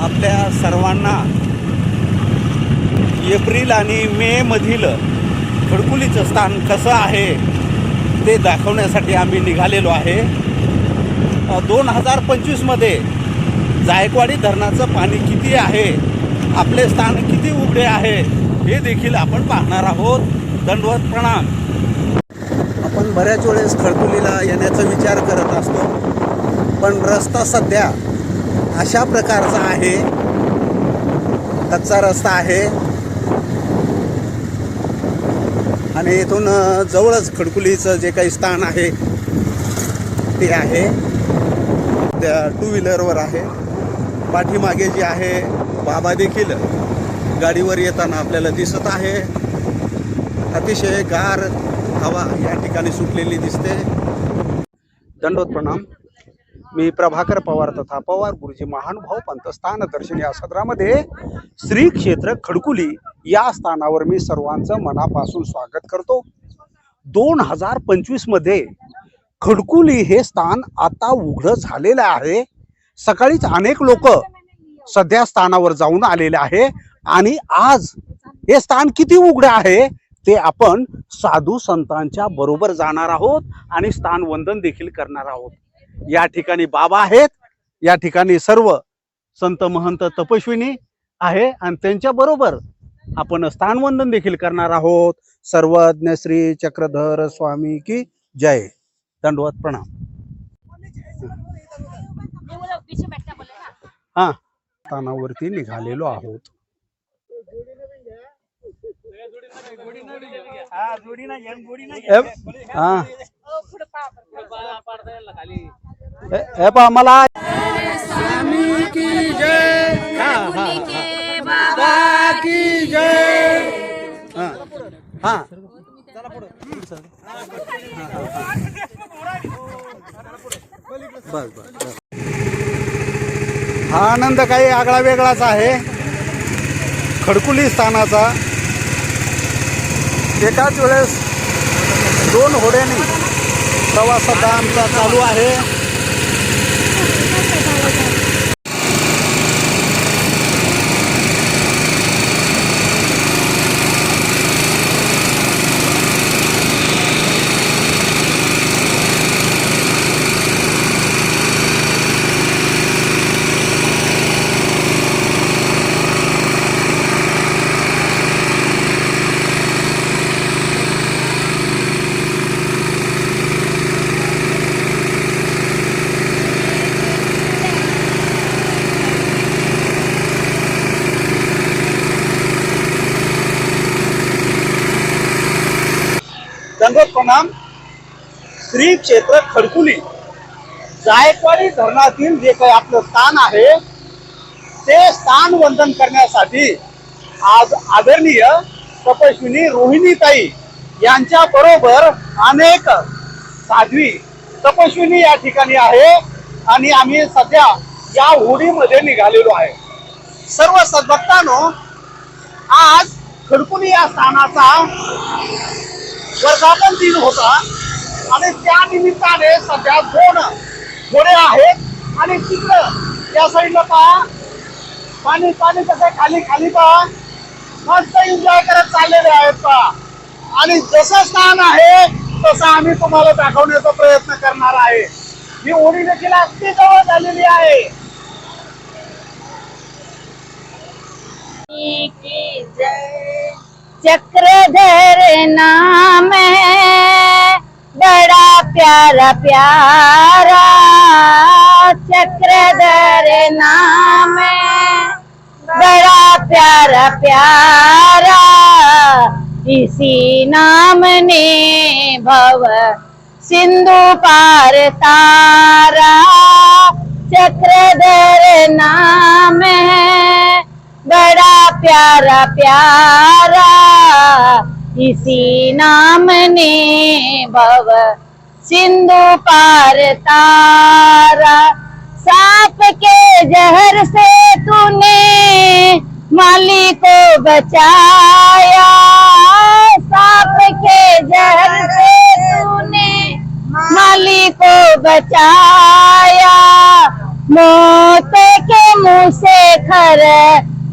आपल्या सर्वांना एप्रिल आणि मे मधील खडकुलीचं स्थान कसं आहे ते दाखवण्यासाठी आम्ही निघालेलो आहे. दोन हजार पंचवीसमध्ये जायकवाडी धरणाचं पाणी किती आहे आपले स्थान किती उघडे आहे हे देखील आपण पाहणार आहोत. दंडवत प्रणाम. आपण बऱ्याच वेळेस खडकुलीला येण्याचा विचार करत असतो पण रस्ता सध्या अशा प्रकारचा आहे. कच्चा रस्ता आहे. आणि इथून जवळच खडकुलीचं जे काही स्थान आहे ते आहे. त्या टू व्हीलरवर आहे. पाठीमागे जे आहे बाबा देखील गाडीवर येताना आपल्याला दिसत आहे. अतिशय गार हवा या ठिकाणी सुटलेली दिसते. दंडोत प्रणाम. मी प्रभाकर पवार तथा पवार गुरुजी महानुभाव पंतस्थान दर्शन या सदरामध्ये श्री क्षेत्र खडकुली या स्थानावर मी सर्वांचं मनापासून स्वागत करतो. दोन हजार पंचवीसमध्ये खडकुली हे स्थान आता उघडं झालेलं आहे. सकाळीच अनेक लोक सध्या स्थानावर जाऊन आलेले आहे आणि आज हे स्थान किती उघडं आहे ते आपण साधू संतांच्या बरोबर जाणार आहोत आणि स्थान वंदन देखील करणार आहोत. या ठिकाणी बाबा आहेत. या ठिकाणी सर्व संत महंत तपस्विनी आहे आणि त्यांच्या बरोबर आपण स्थानवंदन देखील करणार आहोत. सर्वज्ञ श्री चक्रधर स्वामी की जय. दंडवत प्रणाम. हा. स्थानावरती निघालेलो आहोत. ए- हा ओ पुढे पा ए- ए पा मला स्वामी की जय. हा हा हा. बाबा की जय. हा हा चला पुढं. हा, हा, हा. बस बस बस. हा आनंद काही आगळा वेगळाच आहे. खडकुली स्थानाचा. एकाच वेळेस दोन होड्याने प्रवास सध्या आमचा चालू आहे दंडोत प्रणाम श्री क्षेत्र खडकुली. जायकवाडी धरणातील जे काही आपलं स्थान आहे ते स्थान वंदन करण्यासाठी आज आदरणीय तपस्विनी रोहिणीताई यांच्या बरोबर अनेक साध्वी तपस्विनी या ठिकाणी आहे आणि आम्ही सध्या या होडीमध्ये निघालेलो आहे. सर्व सद्भक्तांनो आज खडकुली या स्थानाचा वर्धापन दिन होता. आणि त्या निमित्ताने सध्या दोन घोडे आहेत? आणि तिकडं या साईडला पहा. पाणी पाणी कसं खाली खाली पहा. मस्त एन्जॉय करत चाललेले आहेत पहा. आणि जसं स्थान आहे तसं आम्ही तुम्हाला दाखवण्याचा प्रयत्न करणार आहे. ही ओढी देखील अगदी जवळ झालेली आहे. जय चक्रधर नाम है बड़ा प्यारा प्यारा चक्रधर नाम बड़ा प्यारा प्यारा इसी नाम ने भव सिंधु पार तारा। चक्रधर नाम है। बड़ा प्यारा प्यारा इसी नाम ने भव सिंधु पार तारा। सांप के जहर से तूने माली को बचाया। सांप के जहर से तूने माली को बचाया। मौत के मुँह से खर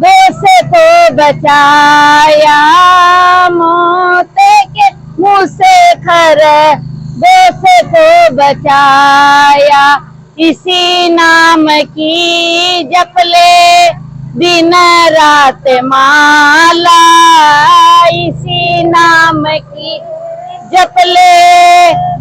दोसे को बचाया। मौत के मुँह से खर दोसे को बचाया। इसी नाम की जपले दिन रात माला। इसी नाम की जपले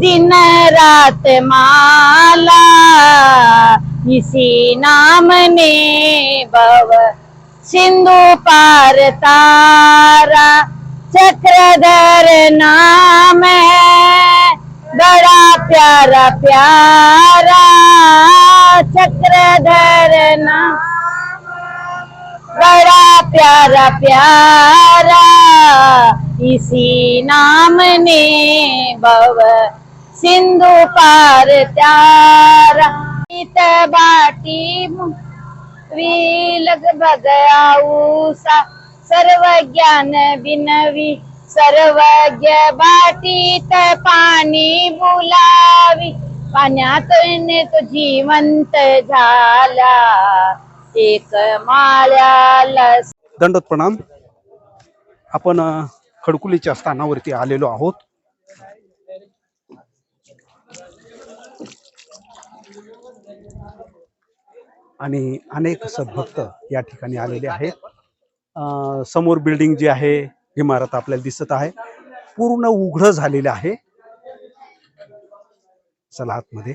दिन रात माला। इसी नाम ने भव सिंधु पार तारा। चक्रधर नाम है बड़ा प्यारा प्यारा। चक्रधर नाम बड़ा प्यारा प्यारा। इसी नाम ने भव सिंधु पार त्यारा बाटी विलग भगयाऊसा सर्व ज्ञान बिनवी सर्वज्ञ बाटीत पाणी बुलावी पाण्यात तो जिवंत झाला एक माळ्याला दंडोत प्रणाम. आपण खडकुलीच्या स्थानावरती आलेलो आहोत. आणि अनेक सद्भक्त या ठिकाणी आलेले आहेत. अ, समोर बिल्डिंग जी आहे इमारत आपल्याला दिसत आहे. पूर्ण उघड झालेलं आहे. चला आतमध्ये.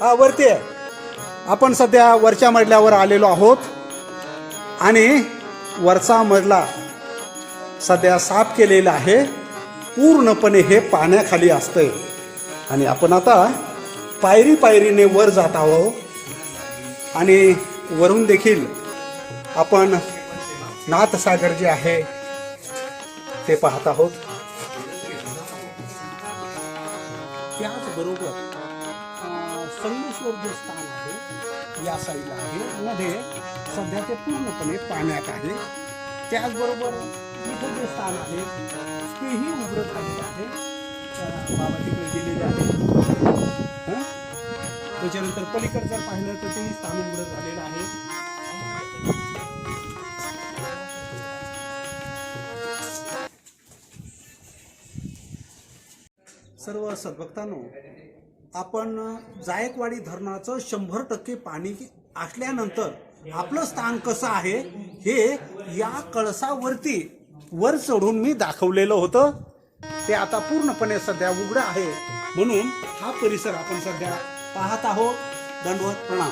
हा वरती आहे. आपण सध्या वरच्या मजल्यावर आलेलो आहोत. आणि वरचा मजला सध्या साफ केलेला आहे. पूर्णपणे हे पाण्याखाली असतंय. आणि आपण आता पायरी पायरीने वर जात आहोत. आणि वरून देखील आपण नाथसागर जे आहे ते पाहत आहोत. महाबळेश्वर जे स्थान आहे. या साईडला आहे. मध्ये सध्या ते पूर्णपणे पाण्यात आहे. त्याचबरोबर इथं जे स्थान आहे. तेही उग्र झालेलं आहे. बाबा तिकडे गेलेले आहे त्याच्यानंतर पलीकडे जर पाहिलं तर तेही स्थान उग्र झालेलं आहे. सर्व सद्भक्तांनो आपण जायकवाडी धरणाचं शंभर टक्के पाणी असल्यानंतर आपलं स्थान कसं आहे हे या कळसावरती वर चढून मी दाखवलेलं होतं. ते आता पूर्णपणे सध्या उघडं आहे. म्हणून हा परिसर आपण सध्या पाहत आहोत. दंडवत प्रणाम.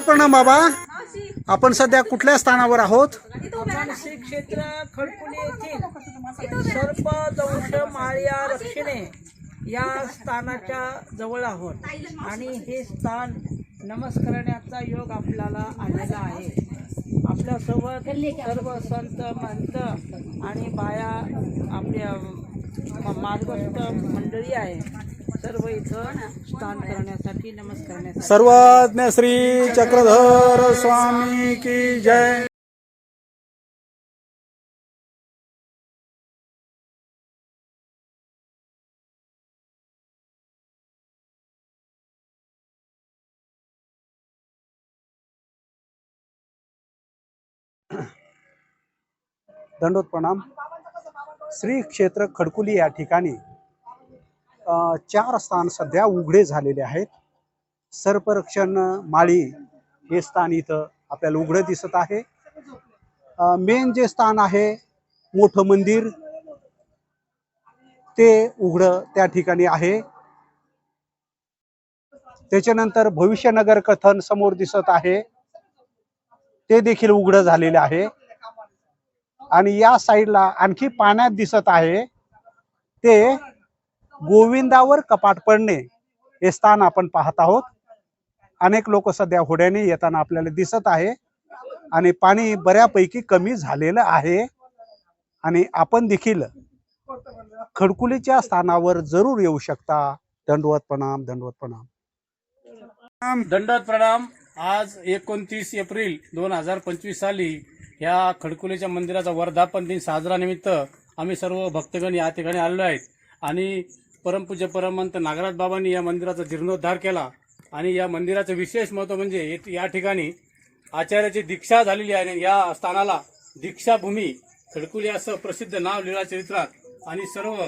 प्रणाम बाबा. आपण सध्या कुठल्या स्थानावर आहोत? श्री क्षेत्र खडकुली येथील सर्प दंश माळ्या रक्षिणे या स्थानाच्या जवळ आहोत. आणि हे स्थान नमस्कारण्याचा योग आपल्याला आलेला आहे. आपल्यासोबत सर्व संत महंत आणि बाया आपल्या मार्गस्थ मंडळी आहे सर्व इथं नमस्कारण्यासाठी सर्वज्ञ श्री चक्रधर स्वामी की जय। दंडोत प्रणाम श्री क्षेत्र खडकुली या ठिकाणी चार स्थान सध्या उघडे झालेले आहेत. सर्परक्षण माळी हे स्थान इथं आपल्याला उघडं दिसत आहे. मेन जे स्थान आहे मोठं मंदिर ते उघडं त्या ठिकाणी आहे. त्याच्यानंतर भविष्यनगर कथन समोर दिसत आहे. ते देखील उघडं झालेलं आहे. आणि या साईडला आणखी पाण्यात दिसत आहे. ते गोविंदावर कपाट पडणे हे स्थान आपण पाहत आहोत. अनेक लोक सध्या होड्याने येताना आपल्याला दिसत आहे आणि पाणी बऱ्यापैकी कमी झालेलं आहे. आणि आपण देखील खडकुलीच्या स्थानावर जरूर येऊ शकता. दंडवत प्रणाम दंडवत प्रणाम. दंडवत प्रणाम. आज एकोणतीस एप्रिल दोन हजार पंचवीस साली या खडकुलीच्या मंदिराचा वर्धापन दिन साजरा निमित्त आम्ही सर्व भक्तगण या ठिकाणी आलेलो आहेत. आणि परमपूज्य परमंत नागराज बाबांनी या मंदिराचा जीर्णोद्धार केला. आणि या मंदिराचं विशेष महत्त्व म्हणजे या ठिकाणी आचार्याची दीक्षा झालेली आहे आणि या स्थानाला दीक्षाभूमी खडकुली असं प्रसिद्ध नाव लीळा चरित्रात आणि सर्व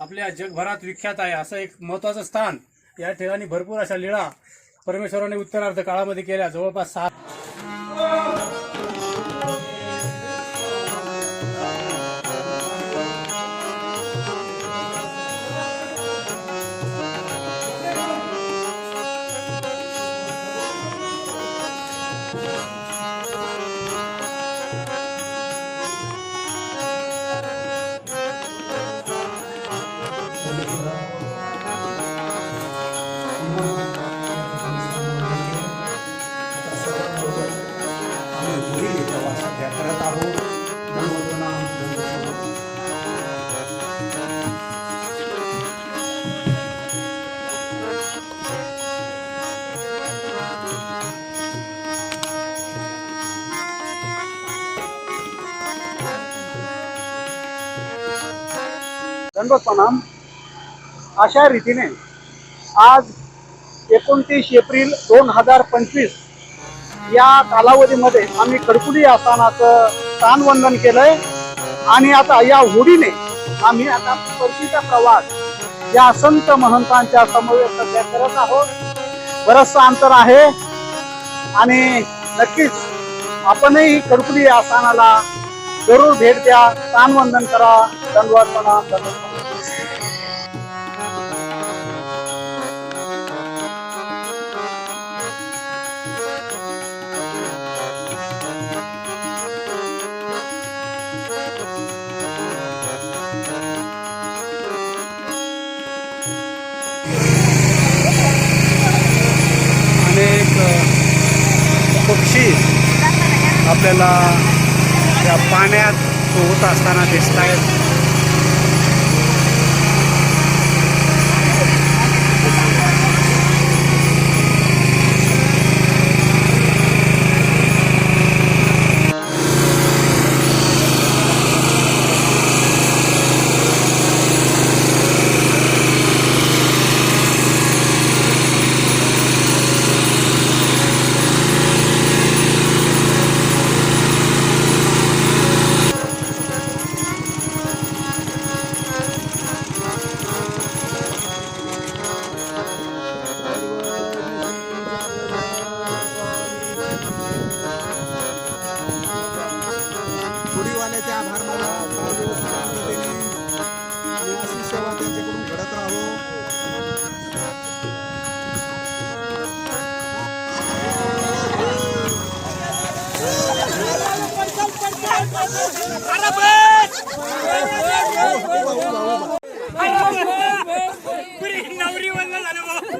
आपल्या जगभरात विख्यात आहे. असं एक महत्वाचं स्थान या ठिकाणी भरपूर अशा लीळा परमेश्वराने उत्तरार्ध काळामध्ये केल्या. जवळपास सहा करत दंडवत अशा रीतीने आज एकोणतीस एप्रिल दोन हजार पंचवीस या कालावधीमध्ये आम्ही कडकुली आस्थानाचं स्थानवंदन केलंय. आणि आता या होडीने आम्ही आता परतीचा प्रवास या संत महंतांच्या समवेत सध्या करत आहोत. बरचसं अंतर आहे. आणि नक्कीच आपणही कडकुली आस्थानाला जरूर भेट द्या. स्थानवंदन करा. दंडवत प्रणाम पक्षी आपल्याला त्या पाण्यात पोहत असताना दिसत आहेत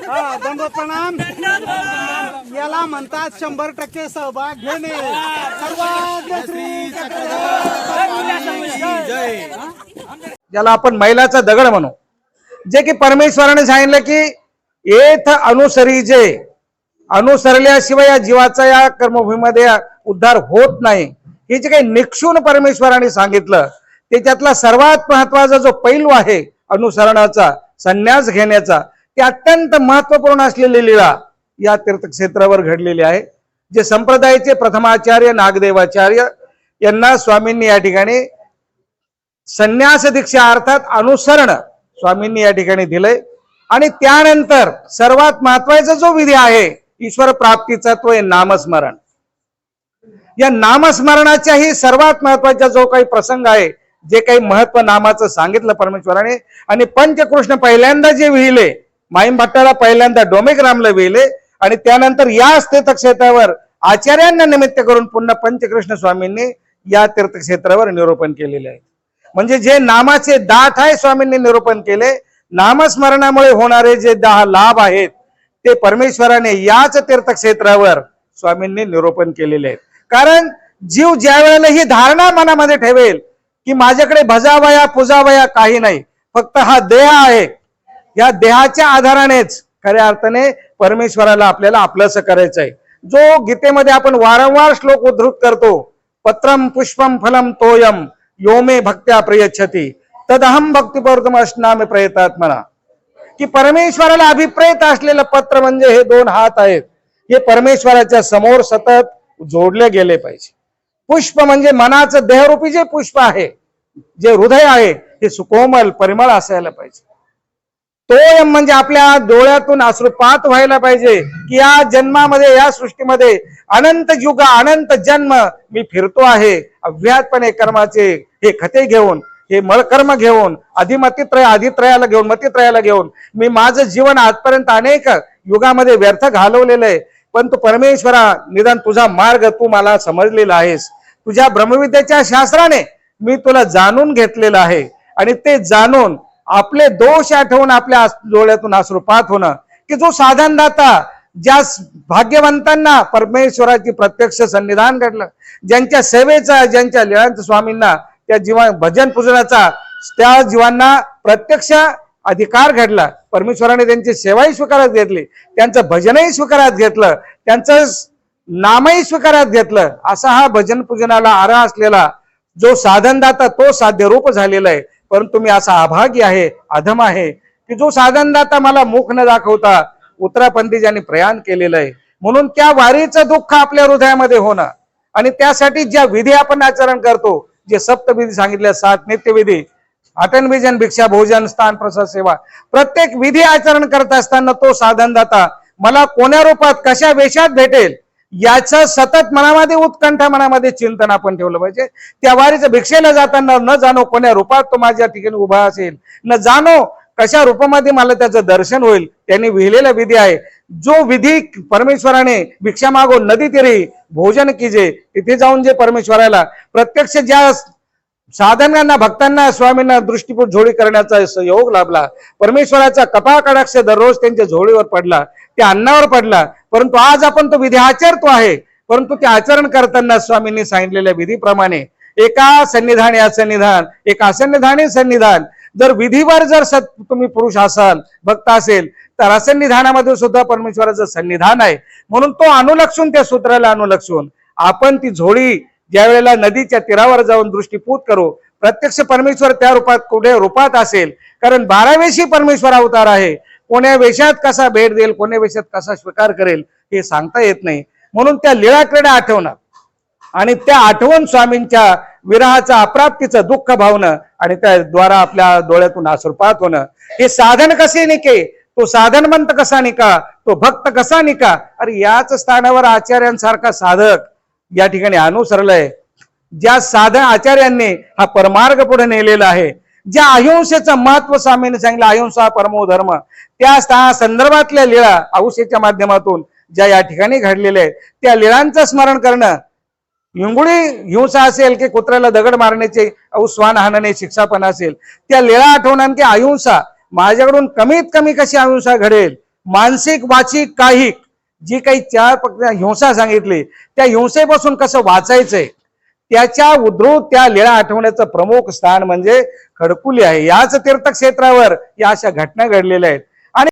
हा प्रणाम. याला म्हणतात शंभर टक्के सहभाग घेणे. ज्याला आपण मैलाचा दगड म्हणू. जे की परमेश्वराने सांगितलं की येथ अनुसरी जे अनुसरल्याशिवाय या जीवाचा या कर्मभूमीमध्ये उद्धार होत नाही. हे जे काही निक्षून परमेश्वराने सांगितलं त्याच्यातला सर्वात महत्त्वाचा जो पैलू आहे अनुसरणाचा संन्यास घेण्याचा ते अत्यंत महत्त्वपूर्ण असलेली लीळा या तीर्थक्षेत्रावर घडलेली आहे जे संप्रदायाचे प्रथमाचार्य नागदेवाचार्य यांना स्वामींनी या ठिकाणी संन्यास दीक्षा अर्थात अनुसरण स्वामींनी या ठिकाणी दिलंय. आणि त्यानंतर सर्वात महत्त्वाचा जो विधी आहे ईश्वर प्राप्तीचा तो आहे नामस्मरण. या नामस्मरणाच्याही सर्वात महत्त्वाचा जो काही प्रसंग आहे जे काही महत्त्व नामाचं सांगितलं परमेश्वराने आणि पंचकृष्ण पहिल्यांदा जे विहिले माईम भट्टाला पहिल्यांदा डोमेग्रामला विहिले आणि त्यानंतर या तीर्थक्षेत्रावर आचार्यांना निमित्त करून पुन्हा पंचकृष्ण स्वामींनी या तीर्थक्षेत्रावर निरूपण केलेले आहे म्हणजे जे नामाचे दाट आहे स्वामींनी निरूपण केले नामस्मरणामुळे होणारे जे दहा लाभ आहेत ते परमेश्वराने याच तीर्थक्षेत्रावर स्वामींनी निरूपण केलेले आहेत. कारण जीव ज्या वेळेला ही धारणा मनामध्ये ठेवेल की माझ्याकडे भजावया पुजावया काही नाही. फक्त हा देह आहे. या देहाच्या आधारानेच खऱ्या अर्थाने परमेश्वराला आपल्याला आपलंस करायचं आहे जो गीतेमध्ये आपण वारंवार श्लोक उद्धृत करतो पत्रम पुष्पम फलम तोयम योमे भक्त्या प्रयच्छती तदहम भक्तिपौर्तम असनामे प्रयतात म्हणा की परमेश्वराला अभिप्रेत असलेलं पत्र म्हणजे हे दोन हात आहेत. हे परमेश्वराच्या समोर सतत जोडले गेले पाहिजे. पुष्प म्हणजे मनाचं देहरूपी जे पुष्प आहे जे हृदय आहे हे सुकोमल परिमळ असायला पाहिजे. तोयम म्हणजे आपल्या डोळ्यातून अश्रुपात व्हायला पाहिजे की या जन्मामध्ये या सृष्टीमध्ये अनंत युग अनंत जन्म मी फिरतो आहे अव्यातपणे कर्माचे हे खते घेऊन हे मळकर्म घेऊन अधिमतित्रय अधित्रयाला घेऊन मतित्रयाला घेऊन मी माझं जीवन आजपर्यंत अनेक युगामध्ये व्यर्थ घालवलेलं आहे. पण तू परमेश्वरा निदान तुझा मार्ग तू मला समजलेला आहेस. तुझ्या ब्रह्मविद्याच्या शास्त्राने मी तुला जाणून घेतलेलं आहे. आणि ते जाणून आपले दोष आठवून आपल्या डोळ्यातून अश्रुपात होणं. की जो साधनदाता ज्या भाग्यवंतांना परमेश्वराची प्रत्यक्ष सन्निधान घडलं. ज्यांच्या सेवेचा ज्यांच्या लिळांत स्वामींना त्या जीवा भजन पूजनाचा त्या जीवांना प्रत्यक्ष अधिकार घडला. परमेश्वराने त्यांची सेवाही स्वीकारात घेतली. त्यांचं भजनही स्वीकारात घेतलं. त्यांचं नामही स्वीकारात घेतलं. असा हा भजन पूजनाला आरा असलेला जो साधनदाता तो साध्य रूप झालेला आहे. परंतु मी असा अभागी आहे अधम आहे की जो साधनदाता मला मुख न दाखवता उत्तरापंथी ज्यांनी प्रयाण केलेलं आहे. म्हणून त्या वारीचं दुःख आपल्या हृदयामध्ये होणं आणि त्यासाठी ज्या विधी आपण आचरण करतो जे सप्तविधी सांगितल्या सात नित्यविधी अटन विजन भिक्षा भोजन स्थान प्रसाद सेवा प्रत्येक विधी आचरण करत असताना तो साधनदाता मला कोण्या रूपात कशा वेशात भेटेल? याचं सतत मनामध्ये उत्कंठा मनामध्ये चिंतन आपण ठेवलं पाहिजे. त्या वारीचं भिक्षेला जाताना न जाणो कोण्या रूपात तो माझ्या ठिकाणी उभा असेल. न जाणो कशा रूपामध्ये मला त्याचं दर्शन होईल. त्यांनी विहिलेला विधी आहे. जो विधी परमेश्वराने भिक्षा मागो नदी तिरी भोजन किजे तिथे जाऊन जे परमेश्वराला प्रत्यक्ष ज्या साधनांना भक्तांना स्वामींना दृष्टीपूत झोळी करण्याचा योग लाभला. परमेश्वराचा कपाळ कडाक्ष दररोज त्यांच्या झोळीवर पडला. त्या अन्नावर पडला. परंतु आज आपण तो विधी आचरतो आहे. परंतु ते आचरण करताना स्वामींनी सांगितलेल्या विधीप्रमाणे एका सन्निधान या सन्निधान एका असन्निधानी सन्निधान. जर विधीवर जर सत तुम्ही पुरुष असाल भक्त असेल तर असन्निधानामध्ये सुद्धा परमेश्वराचं सन्निधान आहे. म्हणून तो अनुलक्षून त्या सूत्राला अनुलक्षून आपण ती झोळी ज्या वेळेला नदीच्या तीरावर जाऊन दृष्टीपूत करू प्रत्यक्ष परमेश्वर त्या रूपात कुठे रूपात असेल. कारण बारावेशी परमेश्वर अवतार आहे. कोण्या वेशात कसा भेट देईल कोण्या वेशात कसा स्वीकार करेल हे सांगता येत नाही. म्हणून त्या लीळाकडे आठवणं आणि त्या आठवण स्वामींच्या विराहाचा अप्राप्तीचं दुःख भावणं आणि त्याद्वारा आपल्या डोळ्यातून आसुरपात होणं. हे साधन कसे निके? तो साधनमंत कसा निका? तो भक्त कसा निका? अरे याच स्थानावर आचार्यांसारखा साधक या ठिकाणी अनुसरलंय. ज्या साधन आचार्यांनी हा परमार्ग पुढे नेलेला आहे ज्या अहिंसेचं महत्त्व स्वामीने सांगितलं अहिंसा परमो धर्म त्या संदर्भातल्या लीळा अहिंसेच्या माध्यमातून ज्या या ठिकाणी घडलेल्या आहेत त्या लीळांचं स्मरण करणं हिंगुळी हिंसा असेल की कुत्र्याला दगड मारण्याचे अवस्वान हाणणे शिक्षापण असेल त्या लीळा आठवणार की अहिंसा माझ्याकडून कमीत कमी कशी अहिंसा घडेल? मानसिक वाचिक काहिक जी काही चार हिंसा सांगितली त्या हिंसेपासून कसं वाचायचंय? त्याच्या उद्रुत त्या लीळा आठवण्याचं प्रमुख स्थान म्हणजे खडकुली आहे. याच तीर्थक्षेत्रावर या अशा घटना घडलेल्या आहेत.